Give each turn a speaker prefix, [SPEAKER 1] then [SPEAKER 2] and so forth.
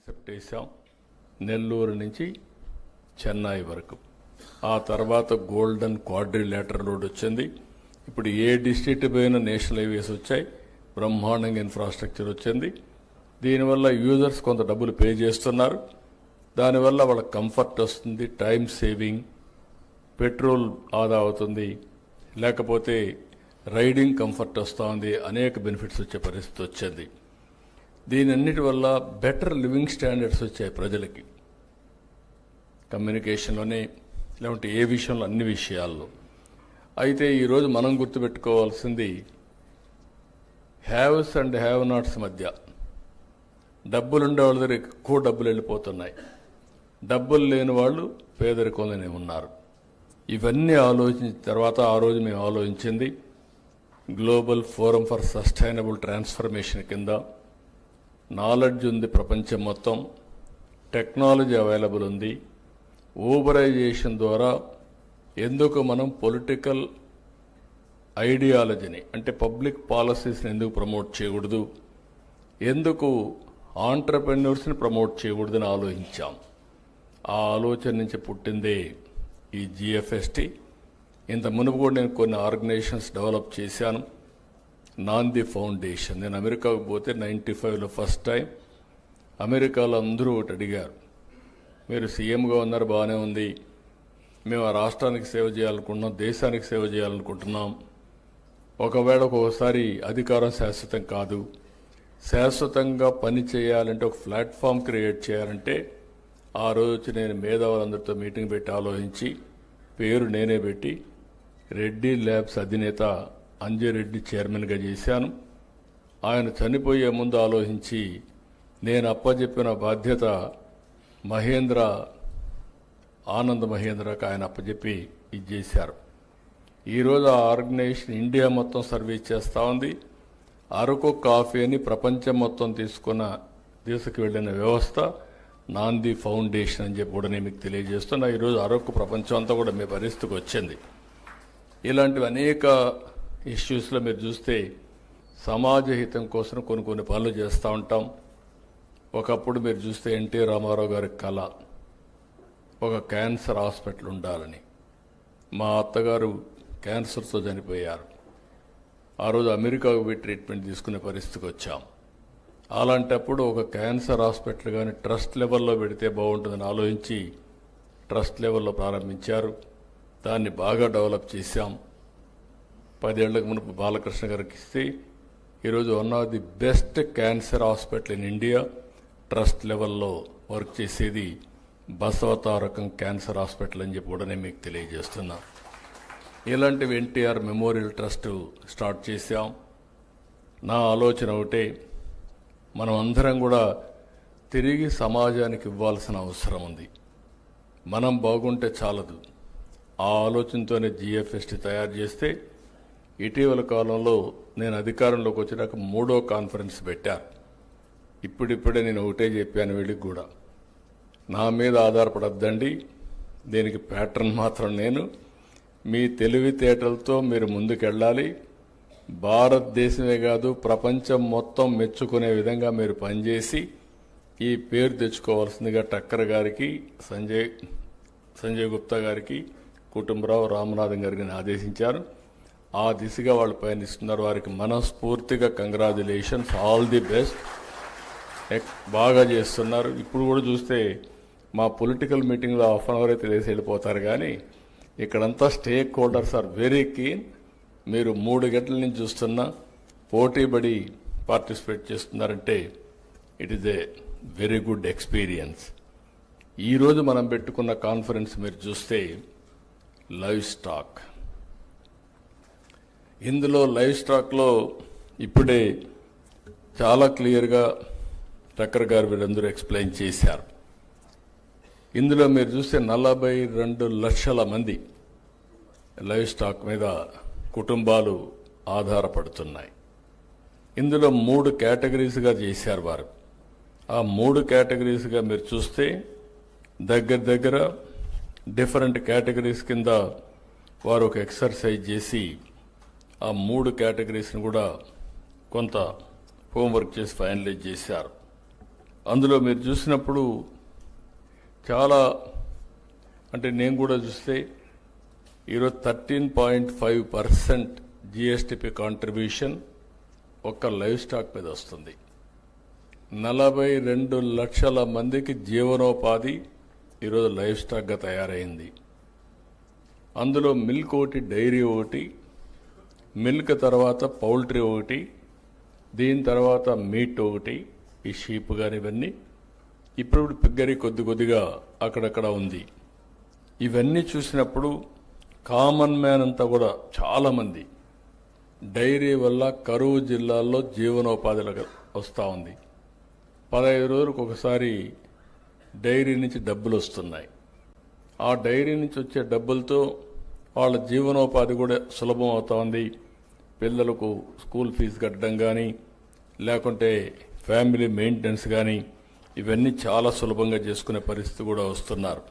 [SPEAKER 1] Concept వేసాం నెల్లూరు నుంచి చెన్నై వరకు. ఆ తర్వాత గోల్డెన్ క్వాడ్రిలేటర్ రోడ్ వచ్చింది. ఇప్పుడు ఏ డిస్ట్రిక్ట్ పోయిన నేషనల్ హైవేస్ వచ్చాయి. బ్రహ్మాండంగా ఇన్ఫ్రాస్ట్రక్చర్ వచ్చింది. దీనివల్ల యూజర్స్ కొంత డబ్బులు పే చేస్తున్నారు. దానివల్ల వాళ్ళకి కంఫర్ట్ వస్తుంది టైం సేవింగ్ పెట్రోల్ ఆదా అవుతుంది. లేకపోతే రైడింగ్ కంఫర్ట్ వస్తుంది. అనేక బెనిఫిట్స్ వచ్చే పరిస్థితి వచ్చింది. దీని అన్నిటి వల్ల బెటర్ లివింగ్ స్టాండర్డ్స్ వచ్చాయి ప్రజలకి. కమ్యూనికేషన్లోనే లేకుంటే ఏ విషయంలో అన్ని విషయాల్లో. అయితే ఈరోజు మనం గుర్తుపెట్టుకోవాల్సింది హ్యావ్స్ అండ్ హ్యావ్ నాట్స్ మధ్య. డబ్బులు ఉండే వాళ్ళ దగ్గర ఎక్కువ డబ్బులు వెళ్ళిపోతున్నాయి. డబ్బులు లేని వాళ్ళు పేదరికంలోనే ఉన్నారు. ఇవన్నీ ఆలోచించిన తర్వాత ఆ రోజు మేము ఆలోచించింది global forum for sustainable transformation కింద నాలెడ్జ్ ఉంది ప్రపంచం మొత్తం. టెక్నాలజీ అవైలబుల్ ఉంది. ఊబరైజేషన్ ద్వారా ఎందుకు మనం పొలిటికల్ ఐడియాలజీని అంటే పబ్లిక్ పాలసీస్ని ఎందుకు ప్రమోట్ చేయకూడదు? ఎందుకు ఆంటర్ప్రెన్యూర్స్ని ప్రమోట్ చేయకూడదని ఆలోచించాం? ఆ ఆలోచన నుంచి పుట్టిందే ఈ జిఎఫ్ఎస్టి. ఇంత మునుపు కూడా నేను కొన్ని ఆర్గనైజేషన్స్ డెవలప్ చేశాను. నాంది ఫౌండేషన్. నేను అమెరికాకు పోతే నైంటీ ఫైవ్లో ఫస్ట్ టైం అమెరికాలో అందరూ ఒకటి అడిగారు. మీరు సీఎంగా ఉన్నారు బాగానే ఉంది. మేము ఆ రాష్ట్రానికి సేవ చేయాలనుకుంటున్నాం దేశానికి సేవ చేయాలనుకుంటున్నాం. ఒకవేళ ఒక్కొక్కసారి అధికారం శాశ్వతం కాదు. శాశ్వతంగా పని చేయాలంటే ఒక ప్లాట్ఫామ్ క్రియేట్ చేయాలంటే ఆ రోజు వచ్చి నేను మేధావులందరితో మీటింగ్ పెట్టి ఆలోచించి పేరు నేనే పెట్టి రెడ్డి ల్యాబ్స్ అధినేత అంజరెడ్డి చైర్మన్గా చేశాను. ఆయన చనిపోయే ముందు ఆలోచించి నేను అప్పచెప్పిన బాధ్యత మహేంద్ర ఆనంద్ మహేంద్రకు ఆయన అప్పచెప్పి ఇది చేశారు. ఈరోజు ఆ ఆర్గనైజేషన్ ఇండియా మొత్తం సర్వీస్ చేస్తూ ఉంది. అరకు కాఫీని ప్రపంచం మొత్తం తీసుకున్న తీసుకువెళ్ళిన వ్యవస్థ నాంది ఫౌండేషన్ అని చెప్పి కూడా నేను మీకు తెలియజేస్తున్నా. ఈరోజు అరకు ప్రపంచం అంతా కూడా మీ పరిస్థితికి వచ్చింది. ఇలాంటివి అనేక ఇష్యూస్లో మీరు చూస్తే సమాజ హితం కోసం కొన్ని కొన్ని పనులు చేస్తూ ఉంటాం. ఒకప్పుడు మీరు చూస్తే ఎన్టీ రామారావు గారి కళ ఒక క్యాన్సర్ హాస్పిటల్ ఉండాలని. మా అత్తగారు క్యాన్సర్తో చనిపోయారు. ఆ రోజు అమెరికాకు పోయి ట్రీట్మెంట్ తీసుకునే పరిస్థితికి వచ్చాం. అలాంటప్పుడు ఒక క్యాన్సర్ హాస్పిటల్ కానీ ట్రస్ట్ లెవెల్లో పెడితే బాగుంటుందని ఆలోచించి ట్రస్ట్ లెవెల్లో ప్రారంభించారు. దాన్ని బాగా డెవలప్ చేశాం. పదేళ్ళకు మునుపు బాలకృష్ణ గారికి ఇస్తే ఈరోజు one of the best cancer hospital in India. Trust లెవెల్లో వర్క్ చేసేది బసవతారకం క్యాన్సర్ హాస్పిటల్ అని చెప్పి కూడా నేను మీకు తెలియజేస్తున్నా. ఇలాంటివి ఎన్టీఆర్ మెమోరియల్ ట్రస్ట్ స్టార్ట్ చేశాం. నా ఆలోచన ఒకటే మనం అందరం కూడా తిరిగి సమాజానికి ఇవ్వాల్సిన అవసరం ఉంది. మనం బాగుంటే చాలదు. ఆ ఆలోచనతోనే జిఎఫ్ఎస్టీ తయారు చేస్తే ఇటీవల కాలంలో నేను అధికారంలోకి వచ్చినాక మూడో కాన్ఫరెన్స్ పెట్టాను ఇప్పుడిప్పుడే నేను ఒకటే చెప్పాను వీళ్ళకి కూడా. నా మీద ఆధారపడద్దండి. దీనికి ప్యాటర్న్ మాత్రం నేను. మీ తెలివితేటలతో మీరు ముందుకెళ్ళాలి. భారతదేశమే కాదు ప్రపంచం మొత్తం మెచ్చుకునే విధంగా మీరు పనిచేసి ఈ పేరు తెచ్చుకోవాల్సిందిగా టక్కర్ గారికి సంజయ్ సంజయ్ గుప్తా గారికి కుటుంబరావు రామనాథన్ గారికి ఆదేశించారు ఆ దిశగా వాళ్ళు పయనిస్తున్నారు. వారికి మనస్ఫూర్తిగా కంగ్రాచులేషన్స్ ఆల్ ది బెస్ట్ బాగా చేస్తున్నారు. ఇప్పుడు కూడా చూస్తే మా పొలిటికల్ మీటింగ్లో హాఫ్ అన్ అవర్ అయితే లేసి వెళ్ళిపోతారు. కానీ ఇక్కడంతా stake holders are very keen మీరు మూడు గంటల నుంచి చూస్తున్నా పోటీపడి పార్టిసిపేట్ చేస్తున్నారంటే it is a very good experience ఈరోజు మనం పెట్టుకున్న కాన్ఫరెన్స్ మీరు చూస్తే లైవ్ స్టాక్ ఇందులో లైవ్ స్టాక్లో ఇప్పుడే చాలా క్లియర్గా టక్కర్ గారు వీళ్ళందరూ ఎక్స్ప్లెయిన్ చేశారు. ఇందులో మీరు చూస్తే నలభై రెండు లక్షల మంది లైవ్ స్టాక్ మీద కుటుంబాలు ఆధారపడుతున్నాయి. ఇందులో మూడు కేటగిరీస్గా చేశారు వారు. ఆ మూడు కేటగిరీస్గా మీరు చూస్తే దగ్గర దగ్గర డిఫరెంట్ కేటగిరీస్ కింద వారు ఒక ఎక్సర్సైజ్ చేసి ఆ మూడు కేటగిరీస్ని కూడా కొంత హోంవర్క్ చేసి ఫైనలైజ్ చేశారు. అందులో మీరు చూసినప్పుడు చాలా అంటే నేను కూడా చూస్తే ఈరోజు thirteen point five percent GSDP contribution ఒక్క లైవ్ స్టాక్ మీద వస్తుంది. నలభై రెండు లక్షల మందికి జీవనోపాధి ఈరోజు లైవ్ స్టాక్గా తయారైంది. అందులో మిల్క్ ఒకటి డైరీ ఒకటి మిల్క్ తర్వాత పౌల్ట్రీ ఒకటి దీని తర్వాత మీట్ ఒకటి ఈ షీప్ కానీ ఇవన్నీ. ఇప్పుడు పిగ్గరి కొద్ది కొద్దిగా అక్కడక్కడ ఉంది. ఇవన్నీ చూసినప్పుడు కామన్ మ్యాన్ అంతా కూడా చాలామంది డైరీ వల్ల కరువు జిల్లాల్లో జీవనోపాధులు వస్తూ ఉంది. పదహైదు రోజులకు ఒకసారి డైరీ నుంచి డబ్బులు వస్తున్నాయి. ఆ డైరీ నుంచి వచ్చే డబ్బులతో వాళ్ళ జీవనోపాధి కూడా సులభం అవుతోంది. పిల్లలకు స్కూల్ ఫీజు కట్టడం కానీ లేకుంటే ఫ్యామిలీ మెయింటెనెన్స్ కానీ ఇవన్నీ చాలా సులభంగా చేసుకునే పరిస్థితి కూడా వస్తున్నారు.